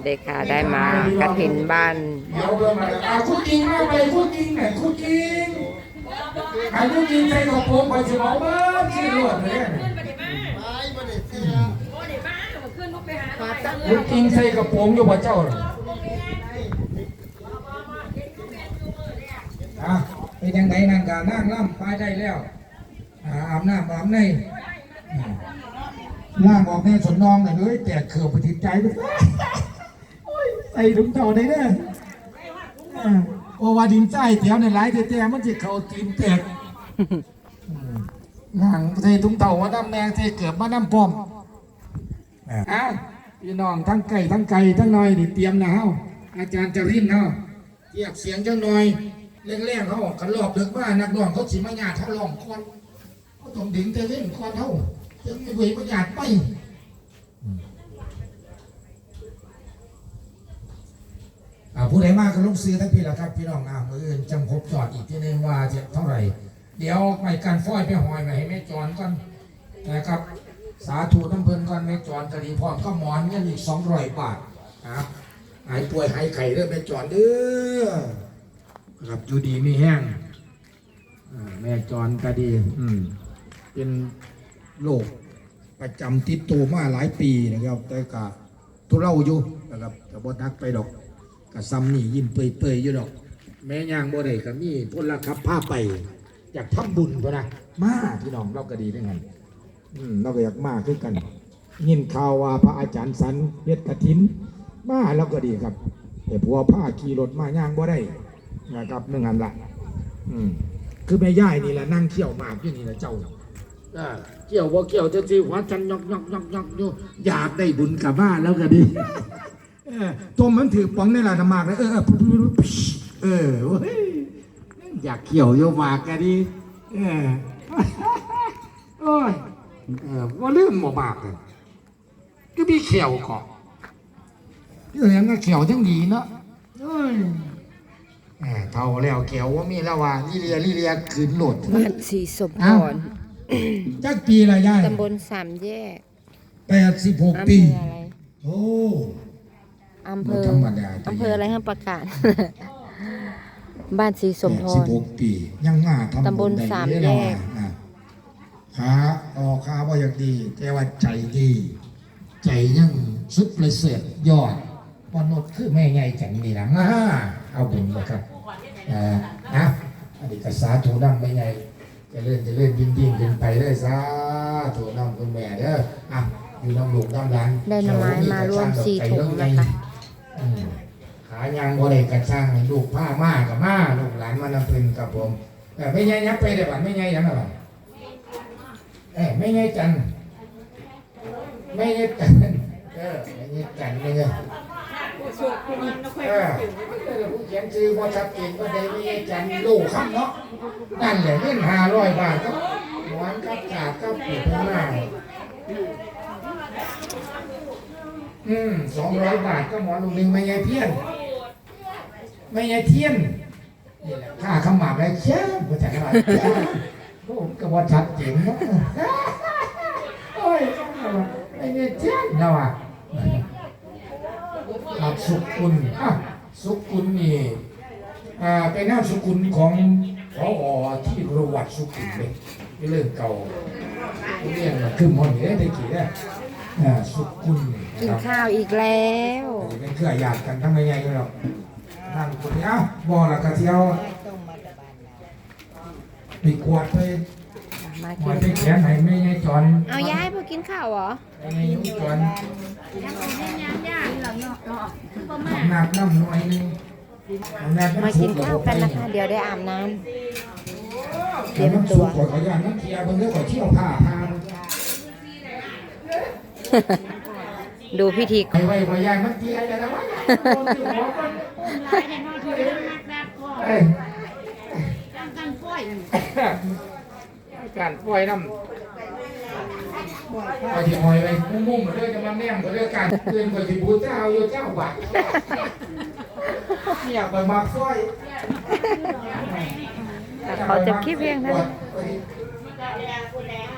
สดีค่ะ ได้มากระถินบ้านเดี๋ยวเริ่มมาอะคุกกิ้งมาไปคุกกิ้งไหนคุกกิ้งไอ้คุกกิ้งใส่กระโปรงไปสิบอกว่าที่รวดเลยคุกกิ้งใส่กระโปรงอยู่บ่เจ้าน่ะอะเป็นยังไงนั่นกานั่งล่ำไปได้แล้วอ่าอาบน้ำอาบในอ่าล่างออกแน่สนนองเลยเลยแต่เขือบไปติดใจไปโอ้ย ใส่ถุงเท้าได้เด้ออ่าโอวาดินใจแถวในหลายแต่มันจะเข้าตีนแตกอืมล่างใส่ถุงเท้าว่าน้ำแมงใส่เกือบมาน้ำปอมอ้าวพี่น้องทั้งไก่ทั้งไก่ทั้งน้อยนี่เตรียมนะเฮาอาจารย์จะรินเฮาเรียกเสียงจังหน่อยแรงๆเขาออกกันรอบดึกว่านักร้องเขาสิมาญาติเขาร้องก่อนเขาต้องดึงเตเล่นก่อนเฮาจึงไม่ไหวมาญาติไป อ่า ผู้ใดมากก็ลงซื้อทั้งพี่ละครับพี่น้องอ่ามืออื่นจำครบจอดอีกทีนึงว่าจะเท่าไหร่ เดี๋ยวไปกันฟ้อยไปหอยไปให้แม่จอนก่อนนะครับ สาธุน้ำเพลินก่อนแม่จอนกะดีพร้อมก็หมอนเงินอีกสองร้อยบาทครับหายป่วยหายไข้เด้อแม่จอนเด้อครับอยู่ดีไม่แห้งแม่จอนก็ดี อืมเป็นโรคประจำติดตัวมาหลายปีนะครับ แต่ก็ทุเราอยู่นะครับแต่บ่นักไปดอก กะซ้ำนี่ยิ้มเปยๆอยู่ดอก แม่ย่างบ่ได้ก็มีพลขับผ้าไป อยากทำบุญพะนะมาพี่น้องเราก็ดีด้วยกันอืมเราก็อยากมาคือกันยินข่าวว่าพระอาจารย์สันเฮ็ดกฐิน มาเราก็ดีครับ แต่ผัวผ้าขี่รถมาย่างบ่ได้นะครับนึงอันละอืมคือแม่ย่ายนี่แหละนั่งเขี่ยวหมากอยู่นี่แหละเจ้าเกี่ยวบ่าเกี่ยวจะสิหัวจันยอกยอกยอกยอกอยู่อยากได้บุญกับบ้านแล้วก็ดี เออตัวมันถือป๋องในลานมากเลยเออ เออเออเว้ยอยากเกี่ยวโยมากกันดิเออโอ้ยเออว่าเรื่องหมมากเลยก็มีเขียวก่อนเออยังก็เขียวทั้งดีเนาะเอ้ยแหมเท่าแล้วเขียวว่ามีแล้วว่าลิเลียลิเลียขืนโหลดบ้านสีสมพรจักปีละยายตำบลสามแยกแปดสิบหกอำเภปีออะไรโอ้ อำเภอธรรมดาอำเภออะไรครับประกาศ บ้านสีสมพแปดสิบรหกปี ยังมาทำตำบลได้สามเด้อแยก อะขาออกขาว่าอย่างดี แต่ว่าใจดี ใจยังสุดเลยเสียดยอดมนุษย์คือแม่ใหญ่จังนี่นะอ่าเอาบุญนะครับเอ่อนะอดีตกษาถูนั่งแม่ใหญ่จะเล่นจะเล่นยิ่งยิ่งขึ้นไปเลยสาถูนั่งคุณแม่เด้ออะอยู่น้ำลูกน้ำหลานได้หน่อไม้มาร่วมสี่ถุงนะคะอืมขา ยางบ่ได้กระช่างให้ลูกผ้ามากับมาลูกหลานมานำเพิ่นกับผมแต่ไม่ใหญ่ยับไปได้บัดไม่ใหญ่ยังไงบัดเอ้ไม่ใหญ่จันไม่ใหญ่จันเออไม่ใหญ่จันไม่ใหญ่เออผู้เขียนชื่อบ่ชัดเจนว่าได้ไม่ใหญ่จันลูกคำเนาะนั่นแหละเงินห้าร้อยบาทก็หวานกับกาดกับปีกข้างหน้าอืมสองร้อยบาทก็หมอลูกหนึ่งไม่ใหญ่เพี้ยน ไม่ใช่เทียนนี่แหละข้าขมับเลยเชี่ยผู้ชายว่าผมก็ว่าชัดเจนเนาะโอ้ยไม่ใช่เทียนนะว่ะครับสุกุลอะสุกุลนี่อ่าเป็นนามสกุลของพอที่ประวัติสุกุลเลยเป็นเรื่องเก่าเรียนมาขึ้นมอนเนี่ยได้กี่เนี่ยอ่าสุกุลกินครับข้าวอีกแล้วเป็นเครือญาติกันทั้งไม่ใหญ่เลยหรอก นั่งคนนี้เอ้าบ่อละกะเที่ยวไปกวาดไปมาหมกิอยนไปเขียนให้ไม่ใหญ่จอนเอาย้ายพอกินข้าวเหรอไม่ใหญ่ยุ่งจอนหนักน้ำหน่อยหนึงหนักมาน้ำซุกิปนกับข้าวบ่ไปกันนะคะ เดี๋ยวได้อาบน้ำเตรียมน้ำตัซุวปขอขอยานน้ำเทียบเบิ่งเด้อขอเที่ยวผ้าผ้าดูพิธีไปไว้ขอยานมันเทียจะแล้ววะ เอ้ยการปล่อยน้ำไปที่หอยไปมุ่งๆมาเรื่อยจะมาแนมมาเรื่อยการเตือนไปที่บูเจ้าอยู่เจ้าบัตรเนี่ยไปมาค่อยขอจบคลิปเพียงเท่านี้